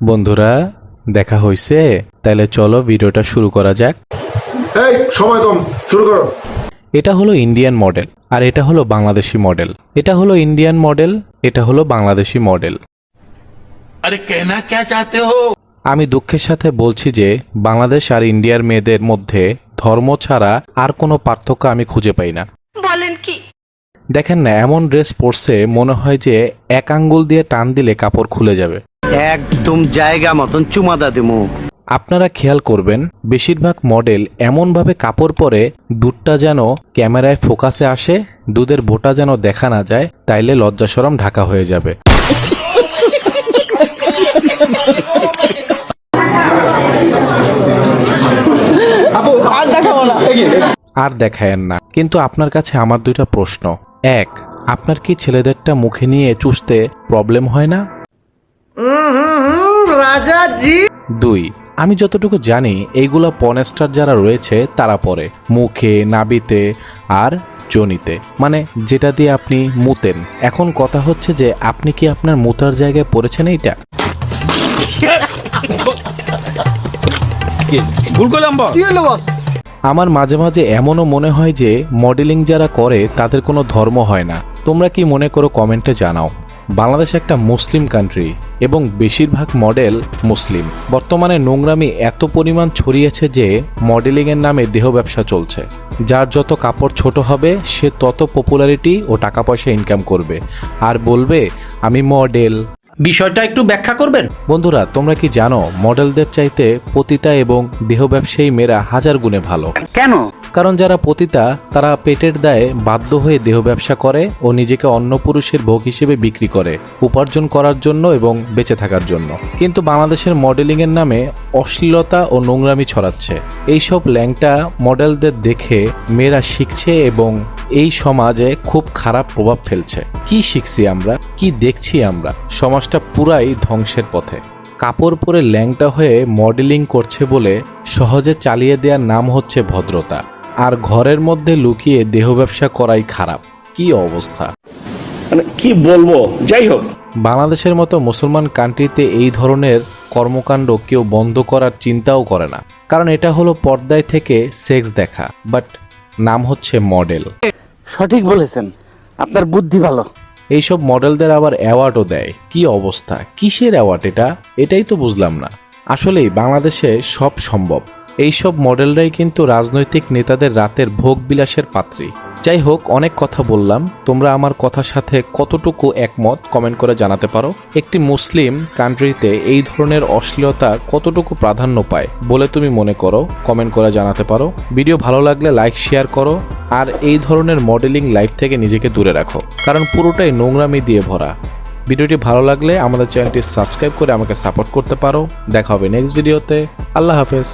বন্ধুরা দেখা হয়েছে তাহলে চলো ভিডিওটা শুরু করা যাক। সময় কম শুরু করো। এটা হলো ইন্ডিয়ান মডেল আর এটা হলো বাংলাদেশি মডেল এটা হলো ইন্ডিয়ান মডেল এটা হলো বাংলাদেশি মডেল আমি দুঃখের সাথে বলছি যে বাংলাদেশ আর ইন্ডিয়ার মেয়েদের মধ্যে ধর্ম ছাড়া আর কোনো পার্থক্য আমি খুঁজে পাই না। বলেন কি? দেখেন না এমন ড্রেস পরছে মনে হয় যে এক আঙ্গুল দিয়ে টান দিলে কাপড় খুলে যাবে। একদম জায়গা মতন চুমাদা দিমু। আপনারা খেয়াল করবেন বেশিরভাগ মডেল এমনভাবে কাপড় পরে দুধটা যেন ক্যামেরায় ফোকাসে আসে দুধের বোটা যেন দেখা না যায় তাইলে লজ্জাসরম ঢাকা হয়ে যাবে। আর দেখায়েন না। কিন্তু আপনার কাছে আমার দুইটা প্রশ্ন। এক আপনার কি ছেলেদেরটা মুখে নিয়ে চুষতে প্রবলেম হয় না? দুই আমি যতটুকু জানি এইগুলো পনেস্টার যারা রয়েছে তারা পরে মুখে নাবিতে আর জনিতে। মানে যেটা দিয়ে আপনি মুতেন। এখন কথা হচ্ছে যে আপনি কি আপনার মুতার জায়গায় পড়েছেন এইটা? আমার মাঝে মাঝে এমনও মনে হয় যে মডেলিং যারা করে তাদের কোনো ধর্ম হয় না। তোমরা কি মনে করো কমেন্টে জানাও। বাংলাদেশ একটা মুসলিম কান্ট্রি এবং বেশিরভাগ মডেল মুসলিম। বর্তমানে নোংরামি এত পরিমাণ ছড়িয়েছে যে মডেলিংয়ের নামে দেহ ব্যবসা চলছে। যার যত কাপড় ছোট হবে সে তত পপুলারিটি ও টাকা পয়সা ইনকাম করবে। আর বলবে আমি মডেল বিষয়টা একটু ব্যাখ্যা করবেন? বন্ধুরা তোমরা কি জানো মডেলদের চাইতে পতিতা এবং দেহ ব্যবসায়ী মেয়েরা হাজার গুণে ভালো। কেন? কারণ যারা পতিতা, তারা পেটের দায়ে বাধ্য হয়ে দেহ ব্যবসা করে ও নিজেকে অন্য পুরুষের ভোগ হিসেবে বিক্রি করে, উপার্জন করার জন্য এবং বেঁচে থাকার জন্য। কিন্তু বাংলাদেশের মডেলিং এর নামে অশ্লীলতা ও নোংরামি ছড়াচ্ছে। এইসব ল্যাংটা মডেলদের দেখে মেয়েরা শিখছে এবং এই সমাজে খুব খারাপ প্রভাব ফেলছে। কি শিখছি আমরা? কি দেখছি আমরা? সমাজটা পুরাই ধ্বংসের পথে। কাপড় পরে ল্যাংটা হয়ে মডেলিং করছে বলে সহজে চালিয়ে দেওয়ার নাম হচ্ছে ভদ্রতা। আর ঘরের মধ্যে লুকিয়ে দেহ ব্যবসা করাই খারাপ। কি অবস্থা? মানে কি বলব? যাই হোক। বাংলাদেশের মতো মুসলমান কান্ট্রিতে এই ধরনের কর্মকাণ্ড কেউ বন্ধ করার চিন্তাও করে না। কারণ এটা হলো পর্দায় থেকে সেক্স দেখা বাট নাম হচ্ছে মডেল। সঠিক বলেছেন। আপনার বুদ্ধি ভালো। এইসব মডেলদের আবার অ্যাওয়ার্ডও দেয়। কি অবস্থা? কিসের অ্যাওয়ার্ড এটা? এটাই তো বুঝলাম না। আসলেই বাংলাদেশে সব সম্ভব। এইসব মডেলরাই কিন্তু রাজনৈতিক নেতাদের রাতের ভোগ বিলাসের পাত্রী। যাই হোক অনেক কথা বললাম। তোমরা আমার কথার সাথে কতটুকু একমত কমেন্ট করে জানাতে পারো। একটি মুসলিম কান্ট্রিতে এই ধরনের অশ্লীলতা কতটুকু প্রাধান্য পায় বলে তুমি মনে করো, কমেন্ট করে জানাতে পারো। ভিডিও ভালো লাগলে লাইক, শেয়ার করো আর এই ধরনের মডেলিং লাইফ থেকে নিজেকে দূরে রাখো, কারণ পুরোটাই নোংরামি দিয়ে ভরা। ভিডিওটি ভালো লাগলে আমাদের চ্যানেলটি সাবস্ক্রাইব করে আমাকে সাপোর্ট করতে পারো। দেখা হবে নেক্সট ভিডিওতে। আল্লাহ হাফেজ।